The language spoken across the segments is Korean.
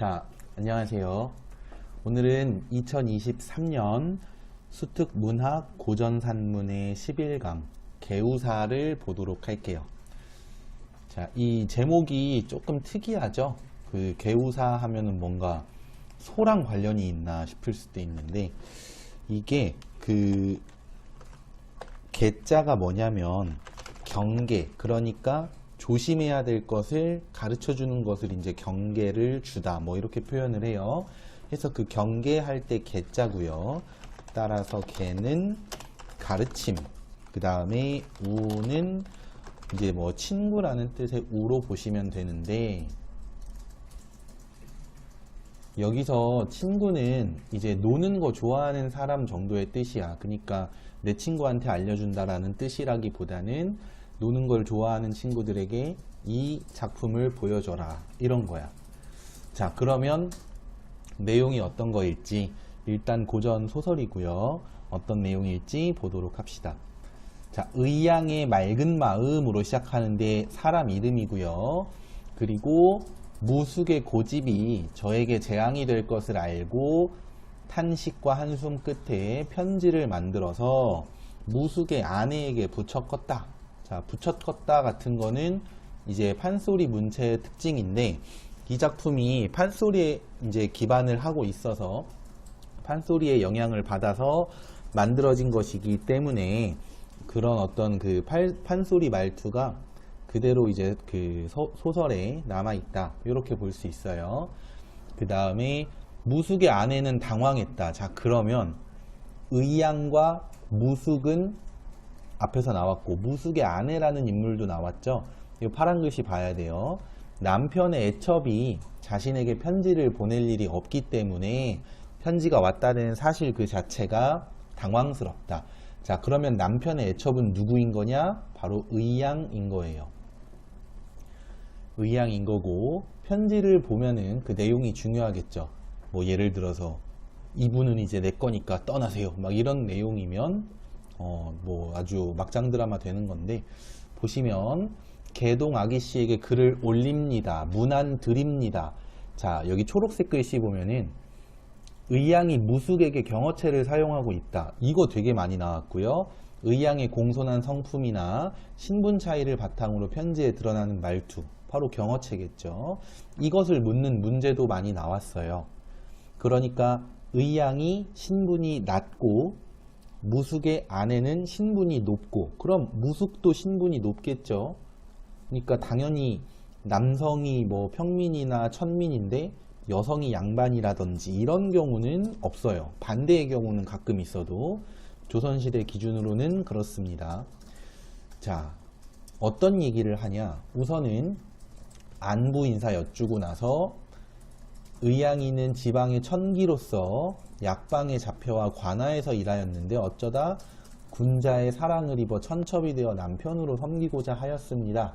자, 안녕하세요. 오늘은 2023년 수특 문학 고전산문의 11강 개우사를 보도록 할게요. 자, 이 제목이 조금 특이하죠? 그 개우사 하면은 뭔가 소랑 관련이 있나 싶을 수도 있는데 이게 그 개자가 뭐냐면 경계 그러니까 조심해야 될 것을 가르쳐 주는 것을 이제 경계를 주다 뭐 이렇게 표현을 해요. 그래서 그 경계할 때 개자고요. 따라서 개는 가르침. 그 다음에 우는 이제 뭐 친구라는 뜻의 우로 보시면 되는데 여기서 친구는 이제 노는 거 좋아하는 사람 정도의 뜻이야. 그러니까 내 친구한테 알려준다라는 뜻이라기보다는 노는 걸 좋아하는 친구들에게 이 작품을 보여줘라. 이런 거야. 자, 그러면 내용이 어떤 거일지 일단 고전 소설이고요. 어떤 내용일지 보도록 합시다. 자, 의양의 맑은 마음으로 시작하는데 사람 이름이고요. 그리고 무숙의 고집이 저에게 재앙이 될 것을 알고 탄식과 한숨 끝에 편지를 만들어서 무숙의 아내에게 부쳤껐다. 자, 부쳤껐다 같은 거는 이제 판소리 문체의 특징인데 이 작품이 판소리에 이제 기반을 하고 있어서 판소리의 영향을 받아서 만들어진 것이기 때문에 그런 어떤 그 팔- 판소리 말투가 그대로 이제 그 소, 소설에 남아 있다. 이렇게 볼 수 있어요. 그 다음에 무숙의 아내는 당황했다. 자, 그러면 의양과 무숙은 앞에서 나왔고 무숙의 아내라는 인물도 나왔죠. 이 파란 글씨 봐야 돼요. 남편의 애첩이 자신에게 편지를 보낼 일이 없기 때문에 편지가 왔다는 사실 그 자체가 당황스럽다. 자, 그러면 남편의 애첩은 누구인 거냐? 바로 의양인 거예요. 의양인 거고 편지를 보면은 그 내용이 중요하겠죠. 뭐 예를 들어서 이분은 이제 내 거니까 떠나세요. 막 이런 내용이면 어 뭐 아주 막장 드라마 되는 건데 보시면 개동 아기 씨에게 글을 올립니다. 문안 드립니다. 자 여기 초록색 글씨 보면은 의양이 무숙에게 경어체를 사용하고 있다. 이거 되게 많이 나왔고요. 의양의 공손한 성품이나 신분 차이를 바탕으로 편지에 드러나는 말투. 바로 경어체겠죠. 이것을 묻는 문제도 많이 나왔어요. 그러니까 의양이 신분이 낮고 무숙의 아내는 신분이 높고 그럼 무숙도 신분이 높겠죠. 그러니까 당연히 남성이 뭐 평민이나 천민인데 여성이 양반이라든지 이런 경우는 없어요. 반대의 경우는 가끔 있어도 조선시대 기준으로는 그렇습니다. 자, 어떤 얘기를 하냐? 우선은 안부 인사 여쭈고 나서 의양이는 지방의 천기로서 약방에 잡혀와 관아에서 일하였는데 어쩌다 군자의 사랑을 입어 천첩이 되어 남편으로 섬기고자 하였습니다.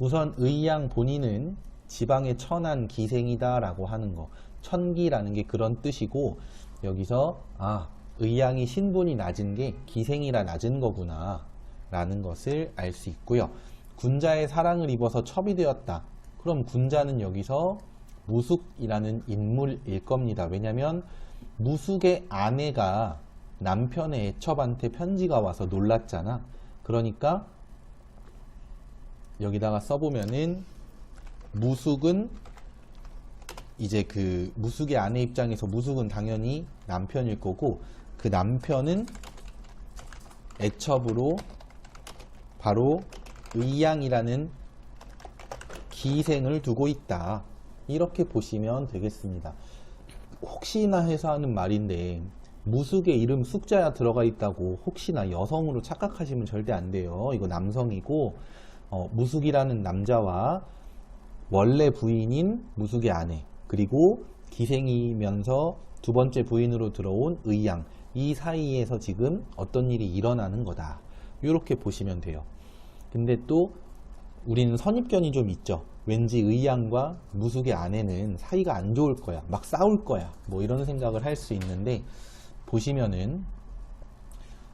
우선 의양 본인은 지방의 천한 기생이다 라고 하는 거. 천기라는 게 그런 뜻이고 여기서 아 의양이 신분이 낮은 게 기생이라 낮은 거구나 라는 것을 알 수 있고요. 군자의 사랑을 입어서 첩이 되었다. 그럼 군자는 여기서 무숙이라는 인물일 겁니다. 왜냐하면 무숙의 아내가 남편의 애첩한테 편지가 와서 놀랐잖아. 그러니까 여기다가 써보면은 무숙은 이제 그 무숙의 아내 입장에서 무숙은 당연히 남편일 거고 그 남편은 애첩으로 바로 의양이라는 기생을 두고 있다. 이렇게 보시면 되겠습니다. 혹시나 해서 하는 말인데 무숙의 이름 숙자야 들어가 있다고 혹시나 여성으로 착각하시면 절대 안 돼요. 이거 남성이고 어, 무숙이라는 남자와 원래 부인인 무숙의 아내 그리고 기생이면서 두 번째 부인으로 들어온 의양 이 사이에서 지금 어떤 일이 일어나는 거다. 이렇게 보시면 돼요. 근데 또 우리는 선입견이 좀 있죠. 왠지 의양과 무숙의 아내는 사이가 안 좋을 거야. 막 싸울 거야. 뭐 이런 생각을 할 수 있는데 보시면은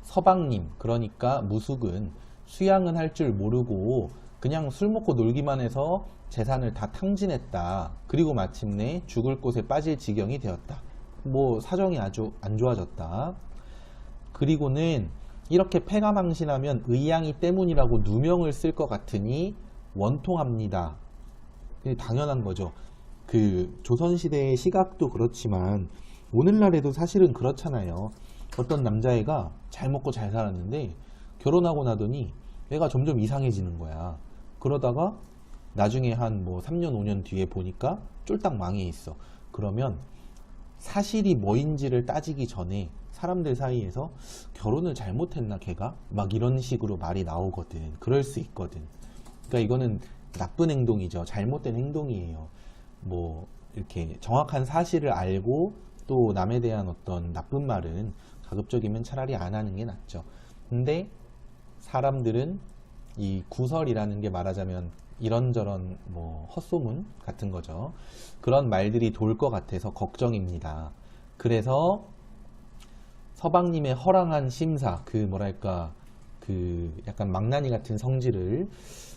서방님 그러니까 무숙은 수양은 할 줄 모르고 그냥 술 먹고 놀기만 해서 재산을 다 탕진했다. 그리고 마침내 죽을 곳에 빠질 지경이 되었다. 뭐 사정이 아주 안 좋아졌다. 그리고는 이렇게 패가 망신하면 의양이 때문이라고 누명을 쓸 것 같으니 원통합니다. 그게 당연한 거죠. 그 조선시대의 시각도 그렇지만 오늘날에도 사실은 그렇잖아요. 어떤 남자애가 잘 먹고 잘 살았는데 결혼하고 나더니 애가 점점 이상해지는 거야. 그러다가 나중에 한 뭐 3년, 5년 뒤에 보니까 쫄딱 망해 있어. 그러면 사실이 뭐인지를 따지기 전에 사람들 사이에서 결혼을 잘못했나 걔가? 막 이런 식으로 말이 나오거든. 그럴 수 있거든. 그러니까 이거는 나쁜 행동이죠. 잘못된 행동이에요. 뭐 이렇게 정확한 사실을 알고 또 남에 대한 어떤 나쁜 말은 가급적이면 차라리 안 하는 게 낫죠. 근데 사람들은 이 구설이라는 게 말하자면 이런저런 뭐 헛소문 같은 거죠. 그런 말들이 돌 것 같아서 걱정입니다. 그래서 서방님의 허랑한 심사, 그 뭐랄까, 그 약간 망나니 같은 성질을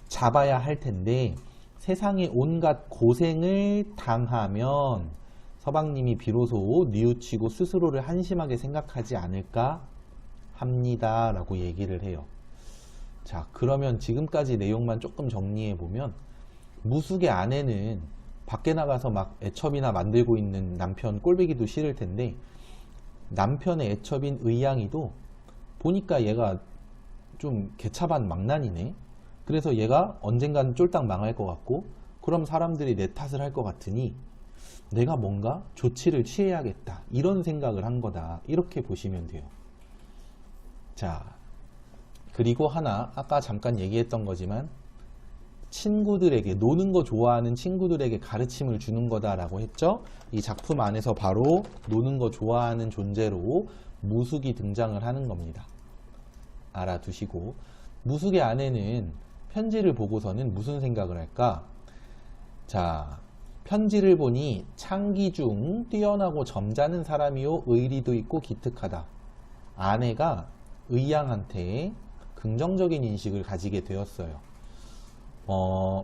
잡아야 할 텐데 세상에 온갖 고생을 당하면 서방님이 비로소 뉘우치고 스스로를 한심하게 생각하지 않을까 합니다. 라고 얘기를 해요. 자, 그러면 지금까지 내용만 조금 정리해 보면 무숙의 아내는 밖에 나가서 막 애첩이나 만들고 있는 남편 꼴보기도 싫을 텐데 남편의 애첩인 의양이도 보니까 얘가 좀 개차반 망난이네. 그래서 얘가 언젠간 쫄딱 망할 것 같고 그럼 사람들이 내 탓을 할 것 같으니 내가 뭔가 조치를 취해야겠다. 이런 생각을 한 거다. 이렇게 보시면 돼요. 자, 그리고 하나, 아까 잠깐 얘기했던 거지만, 친구들에게, 노는 거 좋아하는 친구들에게 가르침을 주는 거다라고 했죠? 이 작품 안에서 바로 노는 거 좋아하는 존재로 무숙이 등장을 하는 겁니다. 알아두시고, 무숙의 아내는 편지를 보고서는 무슨 생각을 할까? 자, 편지를 보니 창기 중 뛰어나고 점잖은 사람이요 의리도 있고 기특하다. 아내가 의양한테 긍정적인 인식을 가지게 되었어요. 어,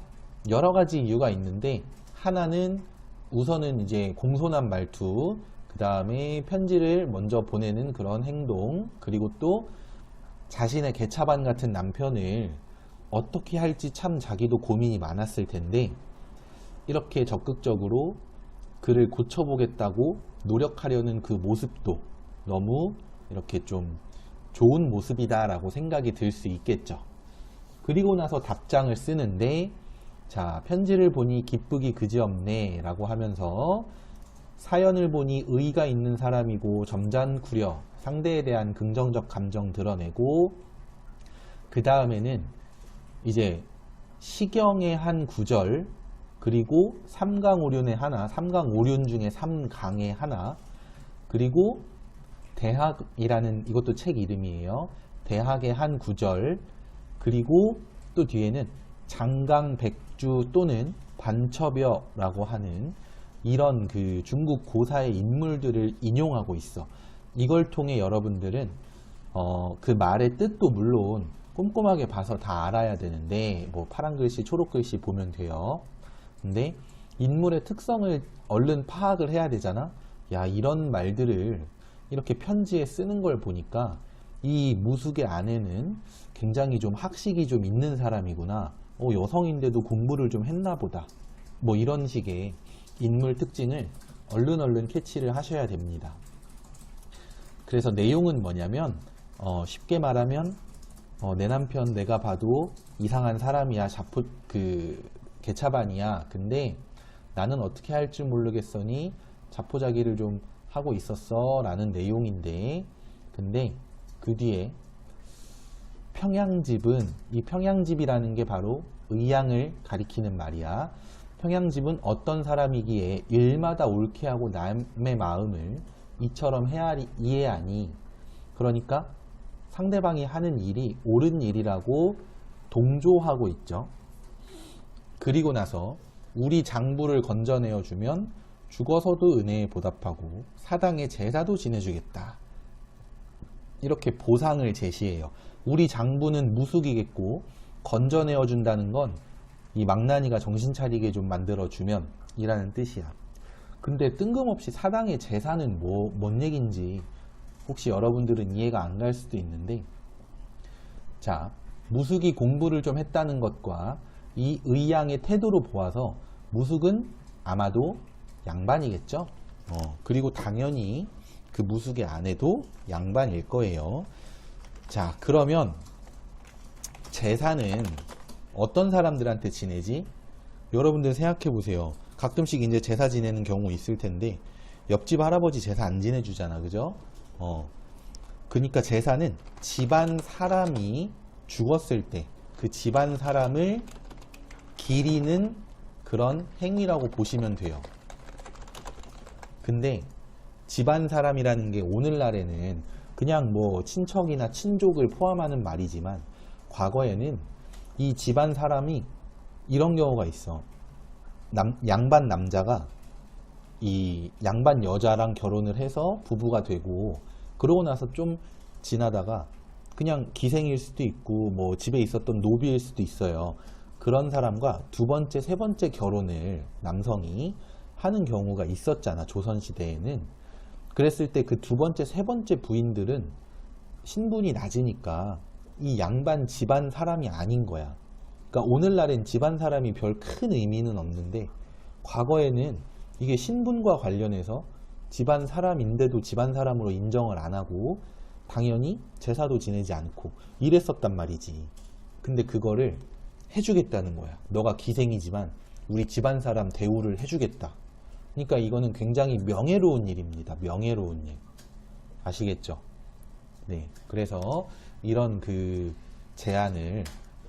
여러 가지 이유가 있는데 하나는 우선은 이제 공손한 말투, 그 다음에 편지를 먼저 보내는 그런 행동, 그리고 또 자신의 개차반 같은 남편을 어떻게 할지 참 자기도 고민이 많았을 텐데 이렇게 적극적으로 그를 고쳐보겠다고 노력하려는 그 모습도 너무 이렇게 좀 좋은 모습이다라고 생각이 들 수 있겠죠. 그리고 나서 답장을 쓰는데 자 편지를 보니 기쁘기 그지없네 라고 하면서 사연을 보니 의의가 있는 사람이고 점잖구려 상대에 대한 긍정적 감정 드러내고 그 다음에는 이제 시경의 한 구절 그리고 삼강오륜의 하나 삼강오륜 중에 삼강의 하나 그리고 대학이라는 이것도 책 이름이에요. 대학의 한 구절 그리고 또 뒤에는 장강백주 또는 반처벼라고 하는 이런 그 중국 고사의 인물들을 인용하고 있어. 이걸 통해 여러분들은 어, 그 말의 뜻도 물론 꼼꼼하게 봐서 다 알아야 되는데 뭐 파란 글씨, 초록 글씨 보면 돼요. 근데 인물의 특성을 얼른 파악을 해야 되잖아. 야 이런 말들을 이렇게 편지에 쓰는 걸 보니까 이 무숙의 아내는 굉장히 좀 학식이 좀 있는 사람이구나. 어, 여성인데도 공부를 좀 했나 보다. 뭐 이런 식의 인물 특징을 얼른 얼른 캐치를 하셔야 됩니다. 그래서 내용은 뭐냐면 어, 쉽게 말하면 어, 내 남편 내가 봐도 이상한 사람이야 자포 그 개차반이야. 근데 나는 어떻게 할줄 모르겠으니 자포자기를 좀 하고 있었어 라는 내용인데 근데 그 뒤에 평양집은 이 평양집이라는 게 바로 의양을 가리키는 말이야. 평양집은 어떤 사람이기에 일마다 옳게 하고 남의 마음을 이처럼 헤아리 이해하니. 그러니까 상대방이 하는 일이 옳은 일이라고 동조하고 있죠. 그리고 나서 우리 장부를 건져내어 주면 죽어서도 은혜에 보답하고 사당에 제사도 지내주겠다. 이렇게 보상을 제시해요. 우리 장부는 무숙이겠고 건져내어 준다는 건 이 망나니가 정신 차리게 좀 만들어 주면 이라는 뜻이야. 근데 뜬금없이 사당의 제사는 뭐, 뭔 얘긴지 혹시 여러분들은 이해가 안 갈 수도 있는데 자, 무숙이 공부를 좀 했다는 것과 이 의양의 태도로 보아서 무숙은 아마도 양반이겠죠? 어, 그리고 당연히 그 무숙의 아내도 양반일 거예요. 자, 그러면 제사는 어떤 사람들한테 지내지? 여러분들 생각해 보세요. 가끔씩 이제 제사 지내는 경우 있을 텐데 옆집 할아버지 제사 안 지내주잖아, 그죠? 어. 그러니까 제사는 집안 사람이 죽었을 때 그 집안 사람을 기리는 그런 행위라고 보시면 돼요. 근데 집안 사람이라는 게 오늘날에는 그냥 뭐 친척이나 친족을 포함하는 말이지만 과거에는 이 집안 사람이 이런 경우가 있어. 남, 양반 남자가 이 양반 여자랑 결혼을 해서 부부가 되고 그러고 나서 좀 지나다가 그냥 기생일 수도 있고 뭐 집에 있었던 노비일 수도 있어요. 그런 사람과 두 번째, 세 번째 결혼을 남성이 하는 경우가 있었잖아. 조선시대에는. 그랬을 때 그 두 번째, 세 번째 부인들은 신분이 낮으니까 이 양반 집안 사람이 아닌 거야. 그러니까 오늘날엔 집안 사람이 별 큰 의미는 없는데 과거에는 이게 신분과 관련해서 집안 사람인데도 집안 사람으로 인정을 안 하고 당연히 제사도 지내지 않고 이랬었단 말이지. 근데 그거를 해주겠다는 거야. 너가 기생이지만 우리 집안 사람 대우를 해주겠다. 그러니까 이거는 굉장히 명예로운 일입니다. 명예로운 일. 아시겠죠? 네. 그래서 이런 그 제안을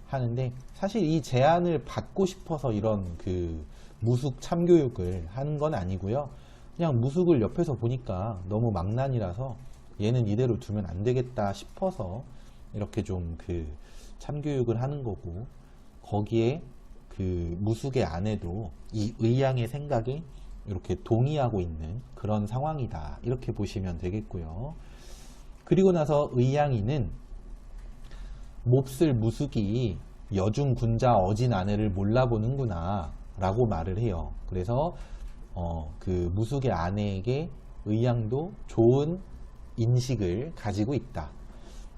하는데 사실 이 제안을 받고 싶어서 이런 그 무숙 참교육을 하는 건 아니고요. 그냥 무숙을 옆에서 보니까 너무 망난이라서 얘는 이대로 두면 안 되겠다 싶어서 이렇게 좀 그 참교육을 하는 거고 거기에 그 무숙의 아내도 이 의양의 생각에 이렇게 동의하고 있는 그런 상황이다 이렇게 보시면 되겠고요. 그리고 나서 의양이는 몹쓸 무숙이 여중 군자 어진 아내를 몰라보는구나 라고 말을 해요. 그래서 어, 그 무숙의 아내에게 의양도 좋은 인식을 가지고 있다.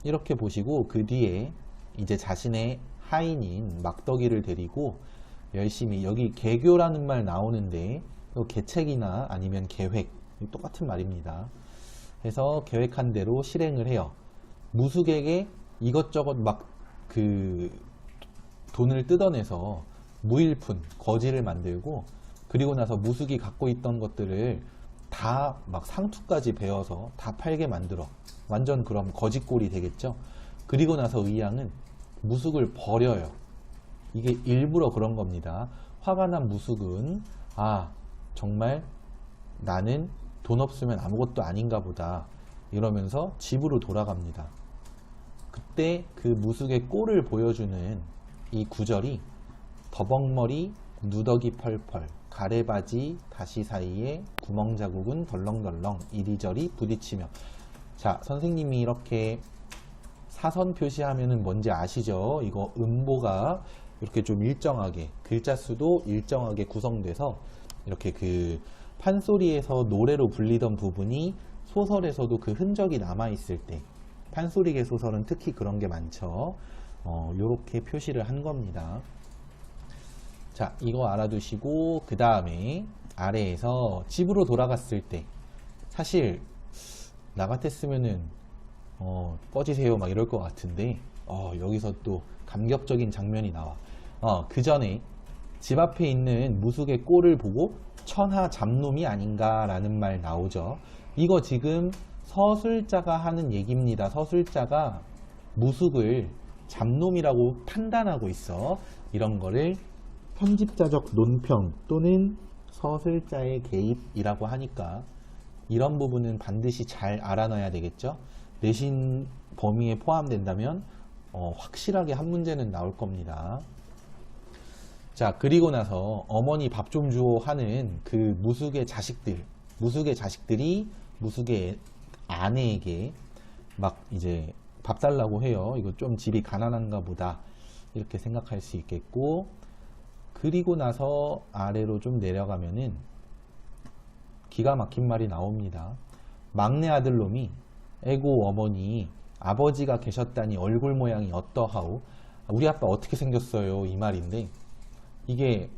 이렇게 보시고 그 뒤에 이제 자신의 하인인 막덕이를 데리고 열심히 여기 개교라는 말 나오는데 계책이나 아니면 계획 똑같은 말입니다. 해서 계획한 대로 실행을 해요. 무숙에게 이것저것 막 그 돈을 뜯어내서 무일푼 거지를 만들고 그리고 나서 무숙이 갖고 있던 것들을 다 막 상투까지 베어서 다 팔게 만들어. 완전 그럼 거지꼴이 되겠죠? 그리고 나서 의양은 무숙을 버려요. 이게 일부러 그런 겁니다. 화가 난 무숙은 아 정말 나는 돈 없으면 아무것도 아닌가 보다. 이러면서 집으로 돌아갑니다. 그때 그 무숙의 꼴을 보여주는 이 구절이 더벅머리 누더기 펄펄 가래바지 다시 사이에 구멍 자국은 덜렁덜렁 이리저리 부딪히며 자 선생님이 이렇게 사선 표시하면은 뭔지 아시죠? 이거 음보가 이렇게 좀 일정하게 글자 수도 일정하게 구성돼서 이렇게 그 판소리에서 노래로 불리던 부분이 소설에서도 그 흔적이 남아 있을 때 판소리계 소설은 특히 그런 게 많죠. 어, 요렇게 표시를 한 겁니다. 자, 이거 알아두시고 그 다음에 아래에서 집으로 돌아갔을 때 사실 나 같았으면은 어, 꺼지세요 막 이럴 것 같은데 어, 여기서 또 감격적인 장면이 나와. 어, 그 전에 집 앞에 있는 무숙의 꼴을 보고 천하 잡놈이 아닌가라는 말 나오죠. 이거 지금 서술자가 하는 얘기입니다. 서술자가 무숙을 잡놈이라고 판단하고 있어. 이런 거를 편집자적 논평 또는 서술자의 개입이라고 하니까 이런 부분은 반드시 잘 알아놔야 되겠죠. 내신 범위에 포함된다면 어, 확실하게 한 문제는 나올 겁니다. 자 그리고 나서 어머니 밥 좀 주오 하는 그 무숙의 자식들 무숙의 자식들이 무숙의 아내에게 막 이제 밥 달라고 해요. 이거 좀 집이 가난한가 보다. 이렇게 생각할 수 있겠고, 그리고 나서 아래로 좀 내려가면은 기가 막힌 말이 나옵니다. 막내 아들 놈이 에고 어머니 아버지가 계셨다니 얼굴 모양이 어떠하오? 우리 아빠 어떻게 생겼어요? 이 말인데 이게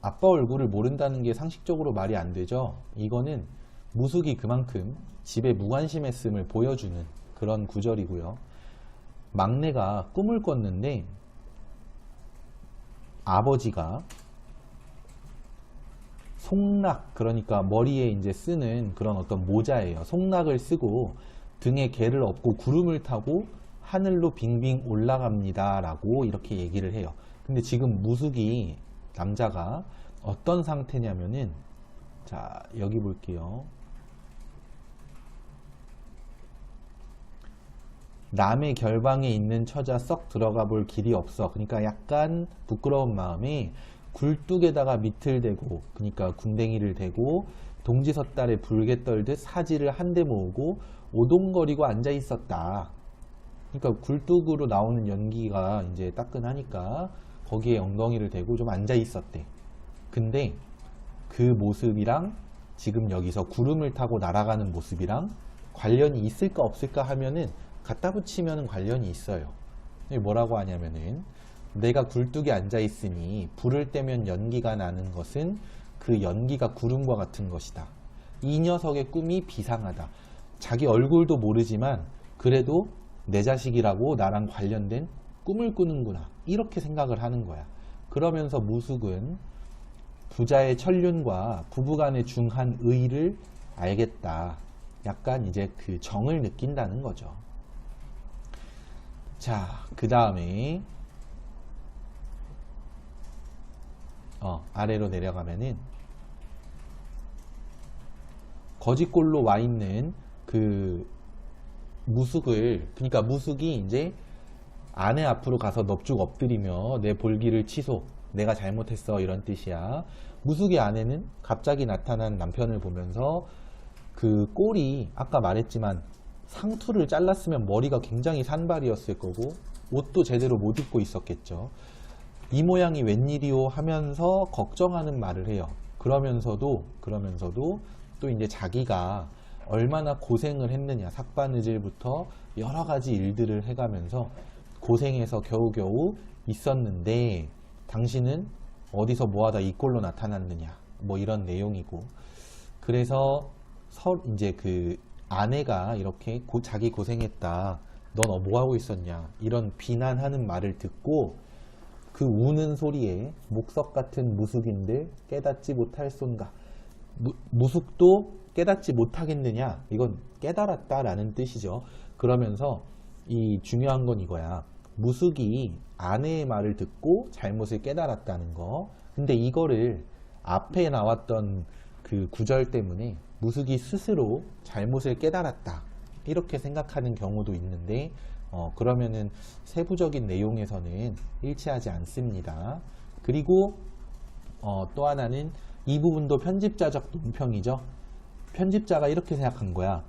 아빠 얼굴을 모른다는 게 상식적으로 말이 안 되죠. 이거는 무숙이 그만큼 집에 무관심했음을 보여주는 그런 구절이고요. 막내가 꿈을 꿨는데 아버지가 송락 그러니까 머리에 이제 쓰는 그런 어떤 모자예요. 송락을 쓰고 등에 개를 업고 구름을 타고 하늘로 빙빙 올라갑니다라고 이렇게 얘기를 해요. 근데 지금 무숙이 남자가 어떤 상태냐면은 자 여기 볼게요. 남의 결방에 있는 처자 썩 들어가 볼 길이 없어. 그러니까 약간 부끄러운 마음에 굴뚝에다가 밑을 대고, 그러니까 궁뎅이를 대고, 동지섣달에 불개 떨듯 사지를 한 대 모으고 오동거리고 앉아 있었다. 그러니까 굴뚝으로 나오는 연기가 이제 따끈하니까 거기에 엉덩이를 대고 좀 앉아 있었대. 근데 그 모습이랑 지금 여기서 구름을 타고 날아가는 모습이랑 관련이 있을까 없을까 하면은 갖다 붙이면 관련이 있어요. 뭐라고 하냐면은 내가 굴뚝에 앉아 있으니 불을 떼면 연기가 나는 것은 그 연기가 구름과 같은 것이다. 이 녀석의 꿈이 비상하다. 자기 얼굴도 모르지만 그래도 내 자식이라고 나랑 관련된 꿈을 꾸는구나. 이렇게 생각을 하는 거야. 그러면서 무숙은 부자의 천륜과 부부간의 중한 의를 알겠다. 약간 이제 그 정을 느낀다는 거죠. 자, 그 다음에 어, 아래로 내려가면은 거짓골로 와 있는 그 무숙을 그러니까 무숙이 이제 아내 앞으로 가서 넙죽 엎드리며 내 볼기를 취소 내가 잘못했어 이런 뜻이야. 무숙의 아내는 갑자기 나타난 남편을 보면서 그 꼴이 아까 말했지만 상투를 잘랐으면 머리가 굉장히 산발이었을 거고 옷도 제대로 못 입고 있었겠죠. 이 모양이 웬일이오 하면서 걱정하는 말을 해요. 그러면서도 그러면서도 또 이제 자기가 얼마나 고생을 했느냐. 삭바느질부터 여러 가지 일들을 해가면서 고생해서 겨우겨우 있었는데 당신은 어디서 뭐하다 이 꼴로 나타났느냐. 뭐 이런 내용이고. 그래서 서 이제 그 아내가 이렇게 고- 자기 고생했다. 넌 어, 뭐하고 있었냐? 이런 비난하는 말을 듣고 그 우는 소리에 목석 같은 무숙인들 깨닫지 못할 손가 무, 무숙도 깨닫지 못하겠느냐? 이건 깨달았다라는 뜻이죠. 그러면서 이 중요한 건 이거야. 무숙이 아내의 말을 듣고 잘못을 깨달았다는 거. 근데 이거를 앞에 나왔던 그 구절 때문에 무숙이 스스로 잘못을 깨달았다 이렇게 생각하는 경우도 있는데 어, 그러면은 세부적인 내용에서는 일치하지 않습니다 그리고 어, 또 하나는 이 부분도 편집자적 논평이죠. 편집자가 이렇게 생각한 거야.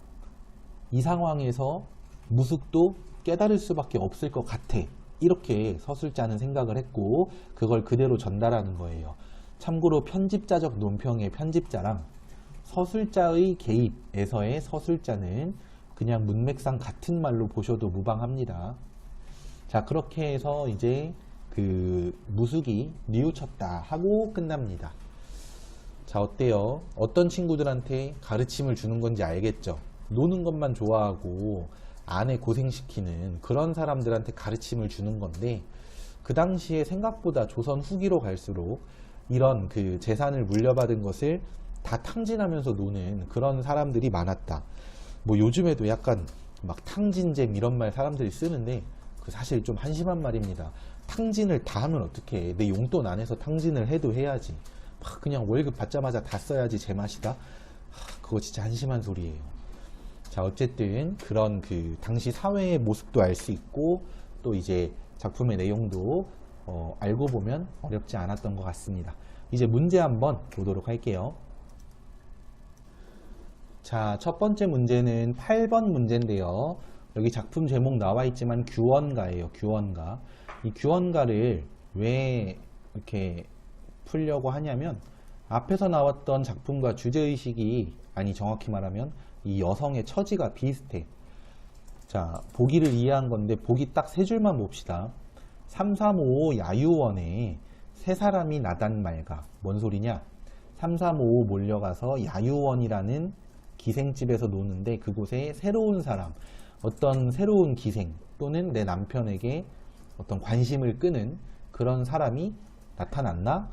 이 상황에서 무숙도 깨달을 수밖에 없을 것 같아. 이렇게 서술자는 생각을 했고 그걸 그대로 전달하는 거예요. 참고로 편집자적 논평의 편집자랑 서술자의 개입에서의 서술자는 그냥 문맥상 같은 말로 보셔도 무방합니다. 자 그렇게 해서 이제 그 무숙이 뉘우쳤다 하고 끝납니다. 자 어때요? 어떤 친구들한테 가르침을 주는 건지 알겠죠? 노는 것만 좋아하고 아내 고생시키는 그런 사람들한테 가르침을 주는 건데 그 당시에 생각보다 조선 후기로 갈수록 이런 그 재산을 물려받은 것을 다 탕진하면서 노는 그런 사람들이 많았다. 뭐 요즘에도 약간 막 탕진잼 이런 말 사람들이 쓰는데 그 사실 좀 한심한 말입니다. 탕진을 다 하면 어떻게 해? 내 용돈 안에서 탕진을 해도 해야지. 막 그냥 월급 받자마자 다 써야지 제맛이다. 하, 그거 진짜 한심한 소리예요. 자 어쨌든 그런 그 당시 사회의 모습도 알 수 있고 또 이제 작품의 내용도 어, 알고 보면 어렵지 않았던 것 같습니다. 이제 문제 한번 보도록 할게요. 자, 첫 번째 문제는 8번 문제인데요. 여기 작품 제목 나와 있지만 규원가예요. 규원가. 이 규원가를 왜 이렇게 풀려고 하냐면 앞에서 나왔던 작품과 주제의식이 아니 정확히 말하면 이 여성의 처지가 비슷해. 자, 보기를 이해한 건데 보기 딱 세 줄만 봅시다. 3355 야유원에 세 사람이 나단 말가. 뭔 소리냐? 3355 몰려가서 야유원이라는 기생집에서 노는데 그곳에 새로운 사람, 어떤 새로운 기생 또는 내 남편에게 어떤 관심을 끄는 그런 사람이 나타났나?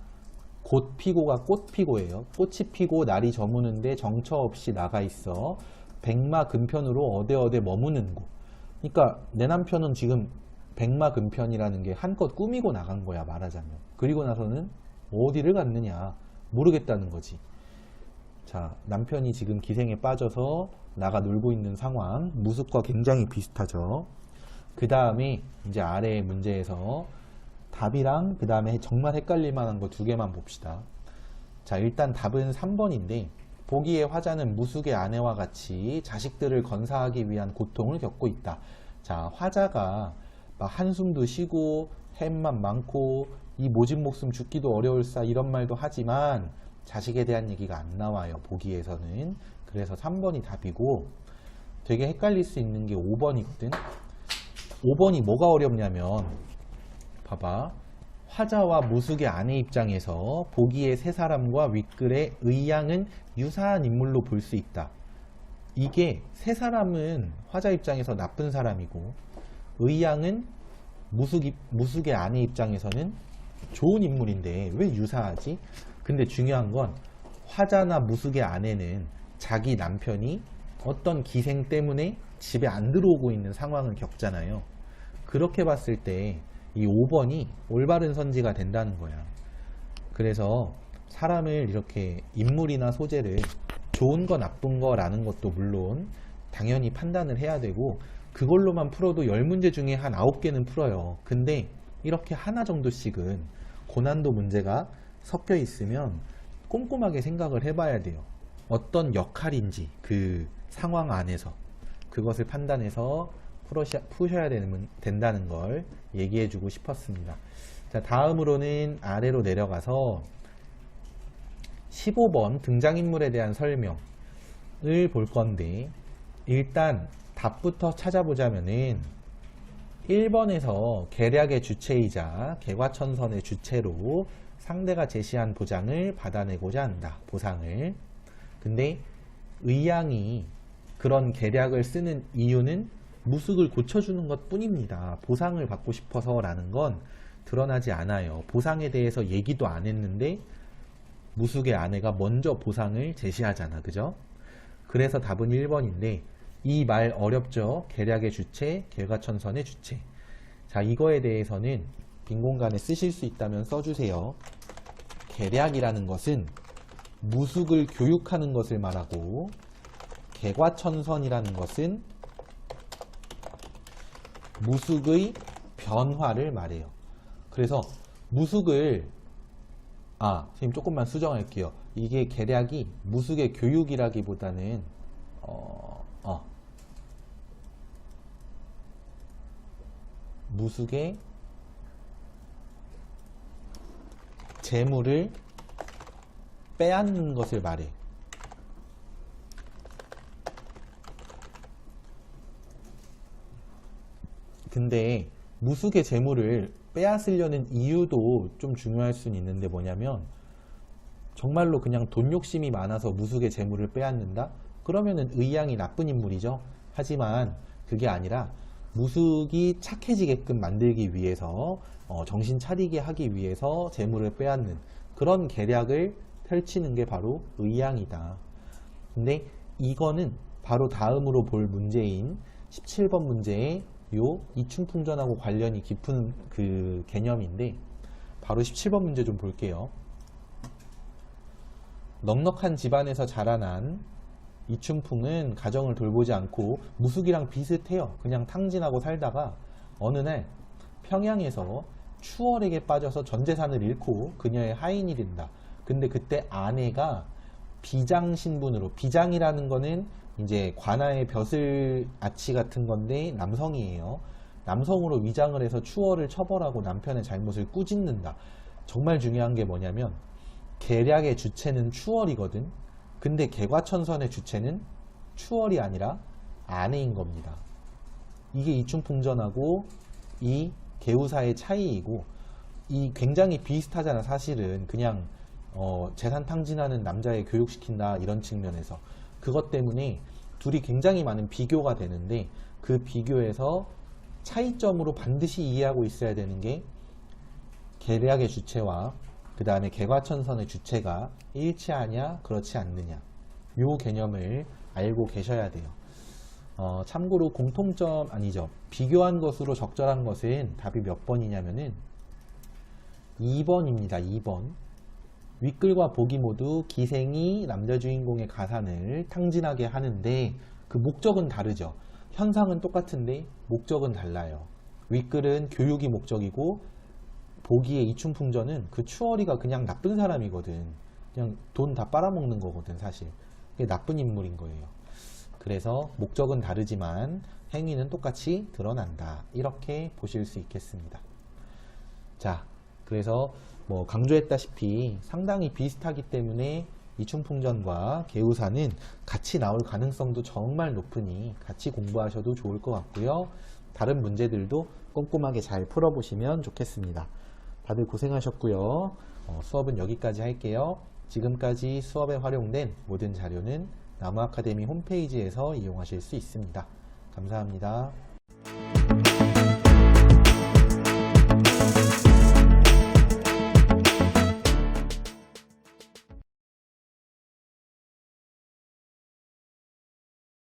곧 피고가 꽃 피고예요. 꽃이 피고 날이 저무는데 정처 없이 나가 있어. 백마 근편으로 어데 어데 머무는 곳. 그러니까 내 남편은 지금 백마 근편이라는 게 한껏 꾸미고 나간 거야 말하자면. 그리고 나서는 어디를 갔느냐 모르겠다는 거지. 자, 남편이 지금 기생에 빠져서 나가 놀고 있는 상황, 무습과 굉장히 비슷하죠. 그 다음에 이제 아래의 문제에서 답이랑 그 다음에 정말 헷갈릴 만한 거 두 개만 봅시다. 자, 일단 답은 3번인데, 보기의 화자는 무숙의 아내와 같이 자식들을 건사하기 위한 고통을 겪고 있다. 자, 화자가 막 한숨도 쉬고, 햄만 많고, 이 모진 목숨 죽기도 어려울 사 이런 말도 하지만, 자식에 대한 얘기가 안 나와요. 보기에서는. 그래서 3번이 답이고, 되게 헷갈릴 수 있는 게 5번이거든. 5번이 뭐가 어렵냐면, 봐봐. 화자와 무숙의 아내 입장에서 보기의 세 사람과 윗글의 의양은 유사한 인물로 볼 수 있다. 이게 세 사람은 화자 입장에서 나쁜 사람이고 의양은 무숙, 입- 무숙의 아내 입장에서는 좋은 인물인데 왜 유사하지? 근데 중요한 건 화자나 무숙의 아내는 자기 남편이 어떤 기생 때문에 집에 안 들어오고 있는 상황을 겪잖아요. 그렇게 봤을 때 이 5번이 올바른 선지가 된다는 거야. 그래서 사람을 이렇게 인물이나 소재를 좋은 거 나쁜 거라는 것도 물론 당연히 판단을 해야 되고 그걸로만 풀어도 10문제 중에 한 9개는 풀어요. 근데 이렇게 하나 정도씩은 고난도 문제가 섞여 있으면 꼼꼼하게 생각을 해봐야 돼요. 어떤 역할인지 그 상황 안에서 그것을 판단해서 푸셔야 되는, 된다는 걸 얘기해 주고 싶었습니다. 자, 다음으로는 아래로 내려가서 15번 등장인물에 대한 설명을 볼 건데, 일단 답부터 찾아보자면은 1번에서 계략의 주체이자 개과천선의 주체로 상대가 제시한 보장을 받아내고자 한다. 보상을. 근데 의양이 그런 계략을 쓰는 이유는 무숙을 고쳐주는 것 뿐입니다. 보상을 받고 싶어서라는 건 드러나지 않아요. 보상에 대해서 얘기도 안 했는데 무숙의 아내가 먼저 보상을 제시하잖아. 그죠? 그래서 답은 1번인데 이 말 어렵죠? 계략의 주체, 결과천선의 주체. 자, 이거에 대해서는 빈 공간에 쓰실 수 있다면 써주세요. 계략이라는 것은 무숙을 교육하는 것을 말하고 개과천선이라는 것은 무숙의 변화를 말해요. 그래서 무숙을 아, 선생님 조금만 수정할게요. 이게 계략이 무숙의 교육이라기보다는 어, 어, 무숙의 재물을 빼앗는 것을 말해. 근데 무숙의 재물을 빼앗으려는 이유도 좀 중요할 수는 있는데 뭐냐면 정말로 그냥 돈 욕심이 많아서 무숙의 재물을 빼앗는다? 그러면은 의양이 나쁜 인물이죠. 하지만 그게 아니라 무숙이 착해지게끔 만들기 위해서 어, 정신 차리게 하기 위해서 재물을 빼앗는 그런 계략을 펼치는 게 바로 의양이다. 근데 이거는 바로 다음으로 볼 문제인 17번 문제의 요 이충풍전하고 관련이 깊은 그 개념인데 바로 17번 문제 좀 볼게요. 넉넉한 집안에서 자라난 이춘풍은 가정을 돌보지 않고 무숙이랑 비슷해요. 그냥 탕진하고 살다가 어느 날 평양에서 추월에게 빠져서 전 재산을 잃고 그녀의 하인이 된다. 근데 그때 아내가 비장 신분으로 비장이라는 거는 이제 관아의 벼슬 아치 같은 건데 남성이에요. 남성으로 위장을 해서 추월을 처벌하고 남편의 잘못을 꾸짖는다. 정말 중요한 게 뭐냐면 계략의 주체는 추월이거든. 근데 개과천선의 주체는 추월이 아니라 아내인 겁니다. 이게 이충풍전하고 이 개우사의 차이이고 이 굉장히 비슷하잖아 사실은 그냥 어, 재산 탕진하는 남자애 교육시킨다 이런 측면에서 그것 때문에 둘이 굉장히 많은 비교가 되는데 그 비교에서 차이점으로 반드시 이해하고 있어야 되는 게 계략의 주체와 그 다음에 개과천선의 주체가 일치하냐 그렇지 않느냐 요 개념을 알고 계셔야 돼요. 어, 참고로 공통점 아니죠. 비교한 것으로 적절한 것은 답이 몇 번이냐면은 2번입니다. 2번. 윗글과 보기 모두 기생이 남자 주인공의 가산을 탕진하게 하는데 그 목적은 다르죠. 현상은 똑같은데 목적은 달라요. 윗글은 교육이 목적이고 보기의 이춘풍전은 그 추월이가 그냥 나쁜 사람이거든. 그냥 돈 다 빨아먹는 거거든, 사실. 그게 나쁜 인물인 거예요. 그래서 목적은 다르지만 행위는 똑같이 드러난다. 이렇게 보실 수 있겠습니다. 자, 그래서 뭐 강조했다시피 상당히 비슷하기 때문에 이충풍전과 개우사는 같이 나올 가능성도 정말 높으니 같이 공부하셔도 좋을 것 같고요. 다른 문제들도 꼼꼼하게 잘 풀어보시면 좋겠습니다. 다들 고생하셨고요. 어, 수업은 여기까지 할게요. 지금까지 수업에 활용된 모든 자료는 나무 아카데미 홈페이지에서 이용하실 수 있습니다. 감사합니다.